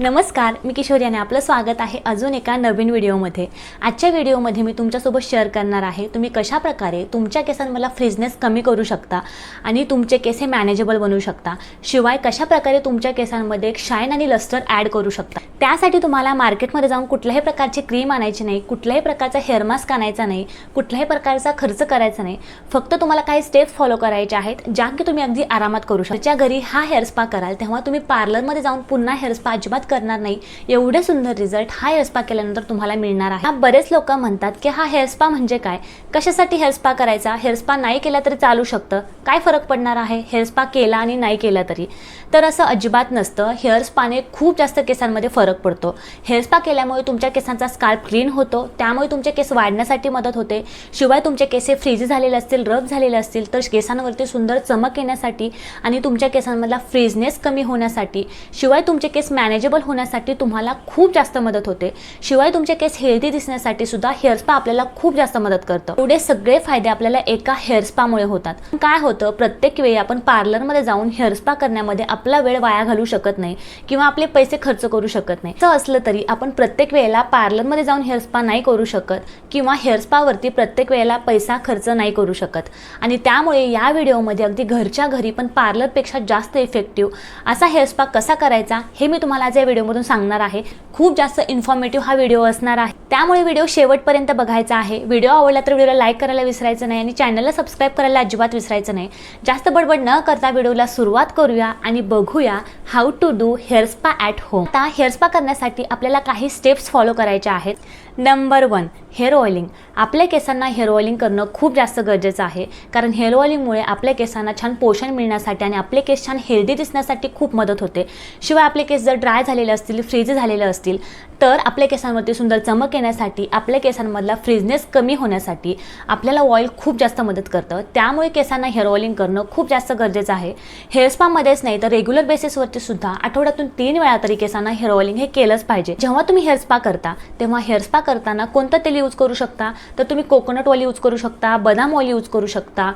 नमस्कार मी किशोर याने आपलं स्वागत आहे अजून एका नवीन व्हिडिओमध्ये. आजच्या व्हिडिओमध्ये मी तुमच्यासोबत शेअर करणार आहे तुम्ही कशा प्रकारे तुमच्या केसांमधला फ्रिजनेस कमी करू शकता आणि तुमचे केस हे मॅनेजेबल बनवू शकता शिवाय कशाप्रकारे तुमच्या केसांमध्ये एक शाईन आणि लस्टर ॲड करू शकता. त्यासाठी तुम्हाला मार्केटमध्ये जाऊन कुठल्याही प्रकारची क्रीम आणायची नाही कुठल्याही प्रकारचा हेअर मास्क आणायचा नाही कुठल्याही प्रकारचा खर्च करायचा नाही. फक्त तुम्हाला काही स्टेप्स फॉलो करायचे आहेत ज्या की तुम्ही अगदी आरामात करू शकता. घरी हा हेअर स्पा कराल तेव्हा तुम्ही पार्लरमध्ये जाऊन पुन्हा हेअर स्पा अजिबात करणार नाही. एवढे सुंदर रिझल्ट हा हेअर स्पा केल्यानंतर तुम्हाला मिळणार आहे. हा बरेच लोक म्हणतात की हा हेअर स्पा म्हणजे काय? कशासाठी हेअर स्पा करायचा? हेअर स्पा नाही केला तरी चालू शकतं. काय फरक पडणार आहे? हेअर स्पा केला आणि नाही केला तरी? तर असं अजिबात नसतं. हेअर स्पाने खूप जास्त केसांमध्ये फरक पडतो. हेअर स्पा केल्यामुळे तुमच्या केसांचा स्काल्प क्लीन होतो. त्यामुळे तुमचे केस वाढण्यासाठी मदत होते. शिवाय तुमचे केस फ्रीज झालेले असतील रफ झालेले असतील तर केसांवरती सुंदर चमक येण्यासाठी आणि तुमच्या केसांमधला फ्रीजनेस कमी होण्यासाठी शिवाय तुमचे केस मॅनेजेबल होण्यासाठी तुम्हाला खूप जास्त मदत होते. शिवाय तुमचे केस हेल्दी दिसण्यासाठी सुद्धा हेअर स्पा आपल्याला खूप जास्त मदत करतं. एवढे सगळे फायदे आपल्याला एका हेअर स्पामुळे होतात. काय होतं प्रत्येक वेळी आपण पार्लरमध्ये जाऊन हेअर स्पा करण्यामध्ये आपला वेळ वाया घालू शकत नाही किंवा आपले पैसे खर्च करू शकत नाही. असं असलं तरी आपण प्रत्येक वेळेला पार्लरमध्ये जाऊन हेअर स्पा नाही करू शकत किंवा हेअर स्पावरती प्रत्येक वेळेला पैसा खर्च नाही करू शकत. आणि त्यामुळे या व्हिडिओमध्ये अगदी घरच्या घरी पण पार्लरपेक्षा जास्त इफेक्टिव्ह असा हेअर स्पा कसा करायचा हे मी तुम्हाला आज या व्हिडिओमधून सांगणार आहे. खूप जास्त इन्फॉर्मेटिव्ह हा व्हिडिओ असणार आहे. त्यामुळे व्हिडिओ शेवटपर्यंत बघायचा आहे. व्हिडिओ आवडला तर व्हिडिओला लाईक करायला विसरायचं नाही आणि चॅनलला सबस्क्राईब करायला अजिबात विसरायचं नाही. जास्त बडबड न करता व्हिडिओला सुरुवात करूया आणि बघूया how to do hair spa at home आता हेअर स्पा करण्यासाठी आपल्याला काही स्टेप्स फॉलो करायच्या आहेत. Number one hair oiling. आपल्या केसांना हेअर ऑइलिंग करणं खूप जास्त गरजेचं आहे. कारण हेअर ऑइलिंगमुळे आपल्या केसांना छान पोषण मिळण्यासाठी आणि आपले केस छान हेल्दी दिसण्यासाठी खूप मदत होते. शिवाय आपले केस जर ड्राय झालेले असतील फ्रीज झालेले असतील तर आपल्या केसांवरती सुंदर चमक येण्यासाठी आपल्या केसांमधला फ्रीजनेस कमी होण्यासाठी आपल्याला ऑइल खूप जास्त मदत करतं. त्यामुळे केसांना हेअर ऑइलिंग करणं खूप जास्त गरजेचं आहे. हेअर स्पामध्येच नाही तर रेग्युलर बेसिसवरती सुद्धा आठवड्यातून तीन वेळा तरी केसांना हेअर ऑइलिंग हे केलंच पाहिजे. जेव्हा तुम्ही हेअर स्पा करता तेव्हा हेअर स्पा करताना कोणतं तेल यूज करू शकता तर तुम्ही कोकोनट ऑइल यूज करू शकता बदाम ऑइल यूज करू शकता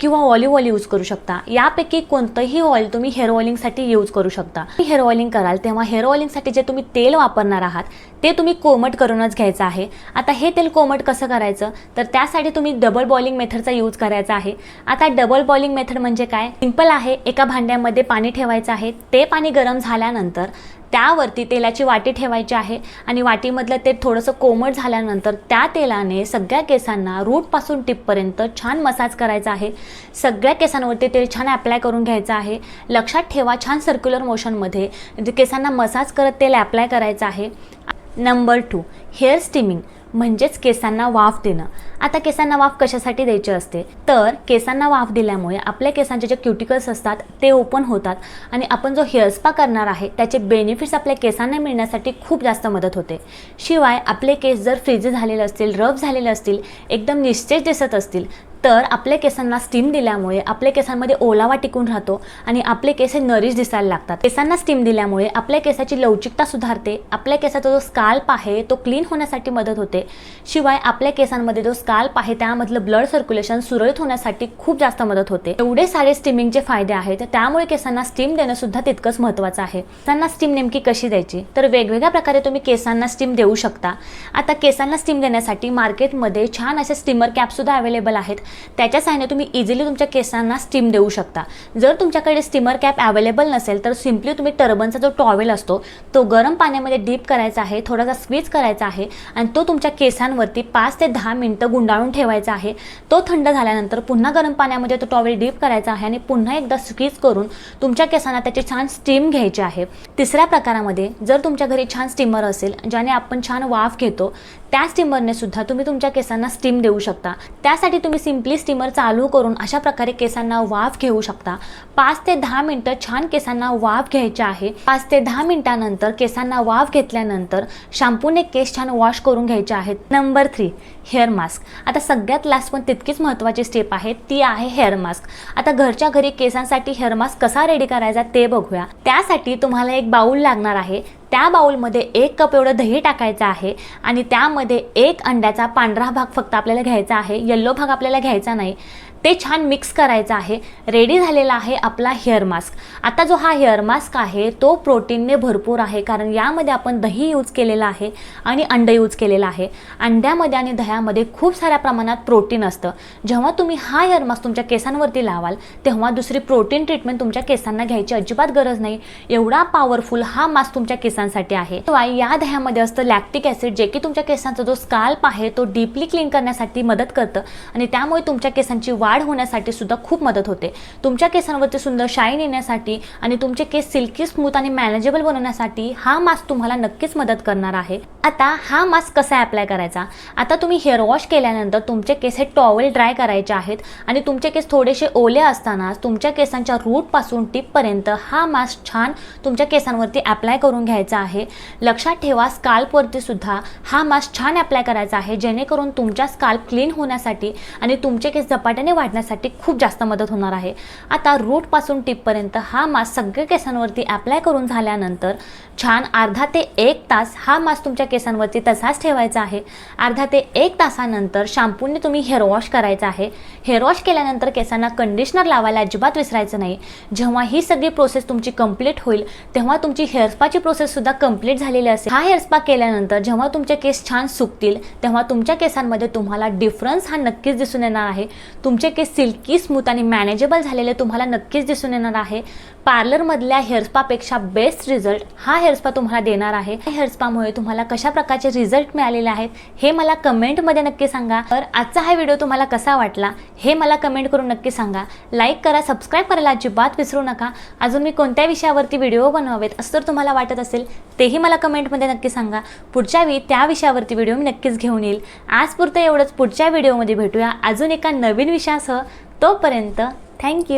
किंवा ऑलिव्ह ऑइल यूज करू शकता. यापैकी कोणतंही ऑइल तुम्ही हेअर ऑइलिंगसाठी यूज करू शकता. हेअर ऑइलिंग कराल तेव्हा हेअर ऑइलिंगसाठी जे तुम्ही तेल वापरणार आहात ते तुम्ही कोमट करूनच घ्यायचं आहे. आता हे तेल कोमट कसं करायचं? तर त्यासाठी तुम्ही डबल बॉलिंग मेथडचा यूज करायचा आहे. आता डबल बॉलिंग मेथड म्हणजे काय? सिंपल आहे एका भांड्यामध्ये पाणी ठेवायचं आहे. ते पाणी गरम झाल्यानंतर त्यावरती तेलाची वाटी ठेवायची आहे आणि वाटीमधलं ते थोडंसं कोमट झाल्यानंतर त्या तेलाने सगळ्या केसांना रूटपासून टिपपर्यंत छान मसाज करायचा आहे. सगळ्या केसांवरती तेल छान अप्लाय करून घ्यायचं आहे. लक्षात ठेवा छान सर्क्युलर मोशनमध्ये जे केसांना मसाज करत तेल अप्लाय करायचं आहे. नंबर टू हेअर स्टीमिंग म्हणजेच केसांना वाफ देणं. आता केसांना वाफ कशासाठी द्यायची असते? तर केसांना वाफ दिल्यामुळे आपल्या केसांचे जे क्युटिकल्स असतात ते ओपन होतात आणि आपण जो हेअर स्पा करणार आहे त्याचे बेनिफिट्स आपल्या केसांना मिळण्यासाठी खूप जास्त मदत होते. शिवाय आपले केस जर फ्रीज झालेले असतील रफ झालेले असतील एकदम निश्चेच दिसत असतील तर आपल्या केसांना स्टीम दिल्यामुळे आपल्या केसांमध्ये ओलावा टिकून राहतो आणि आपले केस हे नरीश दिसायला लागतात. केसांना स्टीम दिल्यामुळे आपल्या केसाची लवचिकता सुधारते आपल्या केसाचा जो स्काल्प आहे तो क्लीन होण्यासाठी मदत होते. शिवाय आपल्या केसांमध्ये जो स्काल्प आहे त्यामधलं ब्लड सर्क्युलेशन सुरळीत होण्यासाठी खूप जास्त मदत होते. एवढे सारे स्टीमिंगचे फायदे आहेत त्यामुळे केसांना स्टीम देणं सुद्धा तितकंच महत्त्वाचं आहे. त्यांना स्टीम नेमकी कशी द्यायची? तर वेगवेगळ्या प्रकारे तुम्ही केसांना स्टीम देऊ शकता. आता केसांना स्टीम देण्यासाठी मार्केटमध्ये छान असे स्टीमर कॅप सुद्धा अवेलेबल आहेत. त्याच्या सहाय्याने तुम्ही इझिली तुमच्या केसांना स्टीम देऊ शकता. जर तुमच्याकडे स्टीमर कॅप अवेलेबल नसेल तर सिम्पली तुम्ही टर्बनचा जो टॉवेल असतो तो गरम पाण्यामध्ये डीप करायचा आहे थोडासा स्वीज करायचा आहे आणि तो तुमच्या केसांवरती पाच ते दहा मिनटं गुंडाळून ठेवायचा आहे. तो थंड झाल्यानंतर पुन्हा गरम पाण्यामध्ये तो टॉवेल डीप करायचा आहे आणि पुन्हा एकदा स्क्वीज करून तुमच्या केसांना त्याची छान स्टीम घ्यायची आहे. तिसऱ्या प्रकारामध्ये जर तुमच्या घरी छान स्टीमर असेल ज्याने आपण छान वाफ घेतो त्या स्टीमरने सुद्धा तुम्ही तुमच्या केसांना स्टीम देऊ शकता. त्यासाठी तुम्ही सिम्पली स्टीमर चालू करून अशा प्रकारे केसांना वाफ घेऊ शकता. पाच ते दहा मिनटं छान केसांना वाफ घ्यायची आहे. पाच ते दहा मिनिटानंतर केसांना वाफ घेतल्यानंतर शॅम्पूने केस छान वॉश करून घ्यायचे आहेत. नंबर थ्री हेअर मास्क आता सगळ्यात लास्ट पण तितकीच महत्त्वाची स्टेप आहे ती आहे हेअर मास्क आता घरच्या घरी केसांसाठी हेअर मास्क कसा रेडी करायचा ते बघूया. त्यासाठी तुम्हाला एक बाऊल लागणार आहे. त्या बाउलमध्ये एक कप एवढं दही टाकायचं आहे आणि त्यामध्ये एक अंड्याचा पांढरा भाग फक्त आपल्याला घ्यायचा आहे येल्लो भाग आपल्याला घ्यायचा नाही. ते छान मिक्स करायचं आहे. रेडी झालेला आहे आपला हेअर मास्क आता जो हा हेअर मास्क आहे तो प्रोटीनने भरपूर आहे. कारण यामध्ये आपण दही यूज केलेलं आहे आणि अंडं यूज केलेलं आहे. अंड्यामध्ये आणि दह्यामध्ये खूप साऱ्या प्रमाणात प्रोटीन असतं. जेव्हा तुम्ही हा हेअर मास्क तुमच्या केसांवरती लावाल तेव्हा दुसरी प्रोटीन ट्रीटमेंट तुमच्या केसांना घ्यायची अजिबात गरज नाही. एवढा पॉवरफुल हा मास्क तुमच्या केसांसाठी आहे. शिवाय या दह्यामध्ये असतं लॅक्टिक ॲसिड जे की तुमच्या केसांचा जो स्काल्प आहे तो डीपली क्लीन करण्यासाठी मदत करतं. आणि त्यामुळे तुमच्या केसांची वाढ होण्यासाठी सुद्धा खूप मदत होते. तुमच्या केसांवरती सुंदर शाईन येण्यासाठी आणि तुमचे केस सिल्की स्मूथ आणि मॅनेजेबल बनवण्यासाठी हा मास्क तुम्हाला नक्कीच मदत करणार आहे. आता हा मास्क कसा अप्लाय करायचा? आता तुम्ही हेअर वॉश केल्यानंतर तुमचे केस हे टॉवेल ड्राय करायचे आहेत आणि तुमचे केस थोडेसे ओले असताना तुमच्या केसांच्या रूटपासून टिपपर्यंत हा मास्क छान तुमच्या केसांवरती अप्लाय करून घ्यायचा आहे. लक्षात ठेवा स्काल्पवरती सुद्धा हा मास्क छान अप्लाय करायचा आहे जेणेकरून तुमच्या स्काल्प क्लीन होण्यासाठी आणि तुमचे केस झपाट्याने वाढण्यासाठी खूप जास्त मदत होणार आहे. आता रूटपासून टिपपर्यंत हा मास्क सगळ्या केसांवरती अप्लाय करून झाल्यानंतर छान अर्धा ते एक तास हा मास्क तुमच्या केसांवरती तसाच ठेवायचा आहे. अर्धा ते एक तासानंतर शॅम्पूने तुम्ही हेअरवॉश करायचं करायचा आहे. हेअर वॉश केल्यानंतर केसांना कंडिशनर लावायला अजिबात विसरायचं नाही. जेव्हा ही सगळी प्रोसेस तुमची कंप्लीट होईल तेव्हा तुमची हेअर स्पाची प्रोसेससुद्धा कंप्लीट झालेली असेल. हा हेअर स्पा केल्यानंतर जेव्हा तुमचे केस छान सुकतील तेव्हा तुमच्या केसांमध्ये तुम्हाला डिफरन्स हा नक्कीच दिसून येणार आहे. तुमचे केस सिल्की स्मूथ आणि मॅनेजेबल झालेले तुम्हाला नक्कीच दिसून येणार आहे. पार्लरमधल्या हेअरस्पापेक्षा बेस्ट रिझल्ट हा हेअर स्पा तुम्हाला देणार आहे. हेअरस्पामुळे तुम्हाला कशा प्रकारचे रिझल्ट मिळालेले आहेत हे मला कमेंटमध्ये नक्की सांगा. तर आजचा हा व्हिडिओ तुम्हाला कसा वाटला हे मला कमेंट करून नक्की सांगा. लाईक करा सबस्क्राईब करायला अजिबात विसरू नका. अजून मी कोणत्या विषयावरती व्हिडिओ बनवावेत असं जर तुम्हाला वाटत असेल तेही मला कमेंटमध्ये नक्की सांगा. पुढच्या वेळी त्या विषयावरती व्हिडिओ मी नक्कीच घेऊन येईल. आजपुरतं एवढंच. पुढच्या व्हिडिओमध्ये भेटूया. अजून एका नवीन विषयासह तोपर्यंत थँक्यू